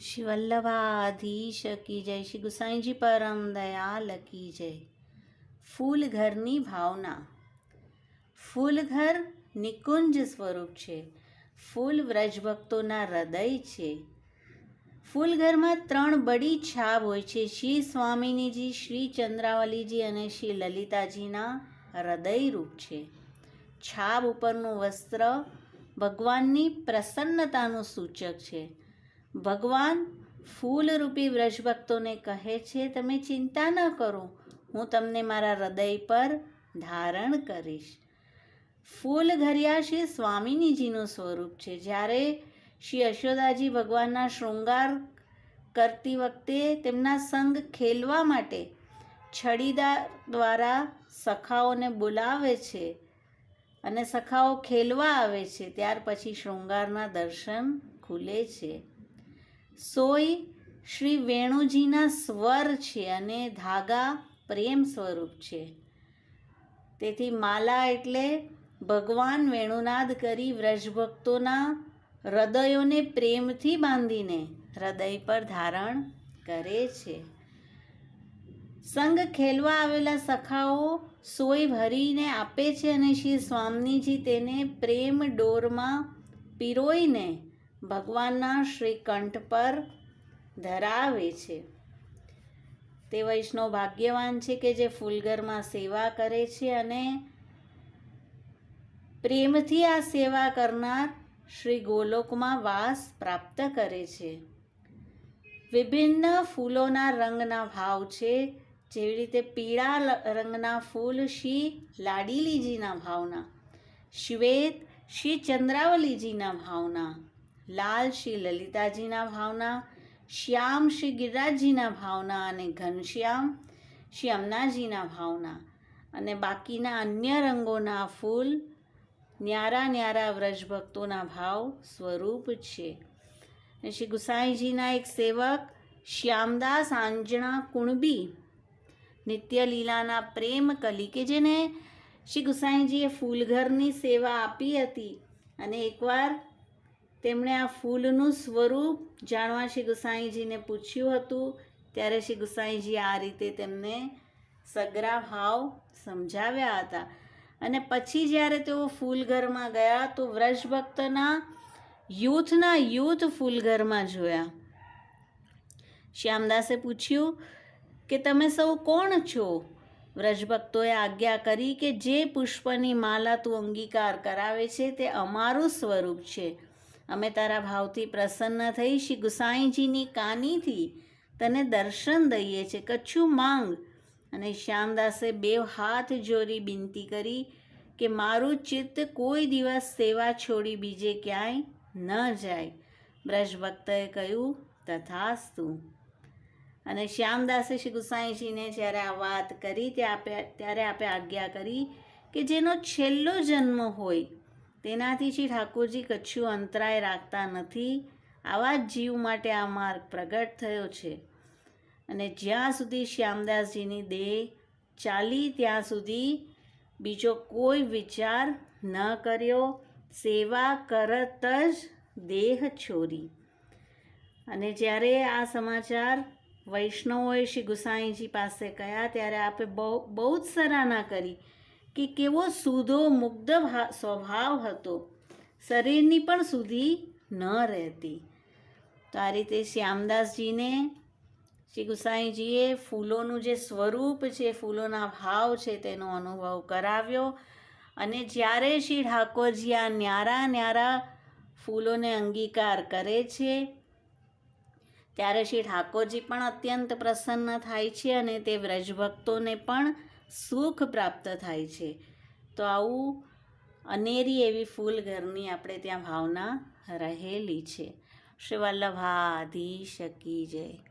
શ્રી વલ્લભાધીશ કી જય શ્રી ગુસાઈજી પરમ દયાલ કી જય ફૂલ ઘરની ભાવના ફૂલ ઘર નિકુંજ સ્વરૂપ છે ફૂલ વ્રજભક્તોના હૃદય છે ફૂલ ઘરમાં ત્રણ બડી છાપ હોય છે। શ્રી સ્વામિનીજી, શ્રી ચંદ્રાવલીજી અને શ્રી લલિતાજીના હૃદયરૂપ છે। છાપ ઉપરનું વસ્ત્ર ભગવાનની પ્રસન્નતાનું સૂચક છે। ભગવાન ફૂલરૂપી વ્રજભક્તોને કહે છે, તમે ચિંતા ન કરો, હું તમને મારા હૃદય પર ધારણ કરીશ. ફૂલ ઘર્યા શ્રી સ્વામિનીજીનું સ્વરૂપ છે. જ્યારે શ્રી યશોદાજી ભગવાનના શૃંગાર કરતી વખતે તેમના સંગ ખેલવા માટે છડીદાર દ્વારા સખાઓને બોલાવે છે અને સખાઓ ખેલવા આવે છે, ત્યાર પછી શૃંગારના દર્શન ખુલે છે. સોય શ્રી વેણુજીના સ્વર છે અને ધાગા પ્રેમ સ્વરૂપ છે. તેથી માલા એટલે ભગવાન વેણુનાદ કરી વ્રજભક્તોના હૃદયોને પ્રેમથી બાંધીને હૃદય પર ધારણ કરે છે. સંગ ખેલવા આવેલા સખાઓ સોય ભરીને આપે છે અને શ્રી સ્વામીજી તેને પ્રેમ ડોરમાં પીરોઈને ભગવાનના શ્રીકંઠ પર ધરાવે છે. તે વૈષ્ણવ ભાગ્યવાન છે કે જે ફૂલઘરમાં સેવા કરે છે અને પ્રેમથી આ સેવા કરનાર શ્રી ગોલોકમાં વાસ પ્રાપ્ત કરે છે. વિભિન્ન ફૂલોના રંગના ભાવ છે. જેવી રીતે પીળા રંગના ફૂલ શ્રી લાડીલીજીના ભાવના, શ્વેત શ્રી ચંદ્રાવલીજીના ભાવના લાલ શ્રી લલિતાજીના ભાવના, શ્યામ શ્રી ગિરિરાજજીના ભાવના અને ઘનશ્યામ શ્રી અમનાજીના ભાવના. અને બાકીના અન્ય રંગોના ફૂલ ન્યારા ન્યારા વ્રજભક્તોના ભાવ સ્વરૂપ છે. શ્રી ગુસાઈજીના એક સેવક, શ્યામદાસ આંજણા કુણબી, નિત્ય લીલાના પ્રેમ કલી કે જેને શ્રી ગુસાઈજીએ ફૂલઘરની સેવા આપી હતી. અને એકવાર તેમણે આ ફૂલનું સ્વરૂપ જાણવા શ્રી ગુસાઈજીને પૂછ્યું હતું. ત્યારે શ્રી ગુસાઈજી આ રીતે તેમને સગરા ભાવ સમજાવ્યા હતા. અને પછી જ્યારે તેઓ ફૂલઘરમાં ગયા તો વ્રજભક્તના યુથના યુથ ફૂલઘરમાં જોયા. શ્યામદાસે પૂછ્યું કે તમે સૌ કોણ છો? વ્રજભક્તોએ આજ્ઞા કરી કે જે પુષ્પની માલા તું અંગીકાર કરાવે છે તે અમારું સ્વરૂપ છે. અમે તારા ભાવથી પ્રસન્ન થઈ શ્રી ગુસાઈજીની કાનીથી તને દર્શન દઈએ છે કચ્છું માંગ. અને શ્યામદાસે બે હાથ જોડી બિનતી કરી કે મારું ચિત્ત કોઈ દિવસ સેવા છોડી બીજે ક્યાંય ન જાય. બ્રજભક્તએ કહ્યું, તથાસ્તુ. અને શ્યામદાસે શ્રી ગુસાઈજીને જ્યારે આ વાત કરી ત્યાં આપે, ત્યારે આપે આજ્ઞા કરી કે જેનો છેલ્લો જન્મ હોય તેનાથી શ્રી ઠાકોરજી કચ્છું અંતરાય રાખતા નથી. આવા જ જીવ માટે આ માર્ગ પ્રગટ થયો છે. અને જ્યાં સુધી શ્યામદાસજીની દેહ ચાલી, ત્યાં સુધી બીજો કોઈ વિચાર ન કર્યો, સેવા કરત જ દેહ છોરી અને જ્યારે આ સમાચાર વૈષ્ણવોએ શ્રી ગુસાઈજી પાસે કહ્યા, ત્યારે આપે બહુ બહુ જ સરાહના કરી. કે કેવો સુધો મુગ્ધ સ્વભાવ હતો. શરીરની પણ સુધી ન રહેતી. તો આ રીતે શ્યામદાસજીને, શ્રી ગુસાઈજીએ ફૂલોનું જે સ્વરૂપ છે, ફૂલોના ભાવ છે, તેનો અનુભવ કરાવ્યો અને જ્યારે શ્રી ઠાકોરજી આ ન્યારા ન્યારા ફૂલોને અંગીકાર કરે છે, ત્યારે શ્રી ઠાકોરજી પણ અત્યંત પ્રસન્ન થાય છે અને તે વ્રજભક્તોને પણ સુખ પ્રાપ્ત થાય છે. તો આવું અનેરી એવી ફૂલ ઘરની આપણે ત્યાં ભાવના રહેલી છે. શ્રી વલ્લભાધી શકી જય.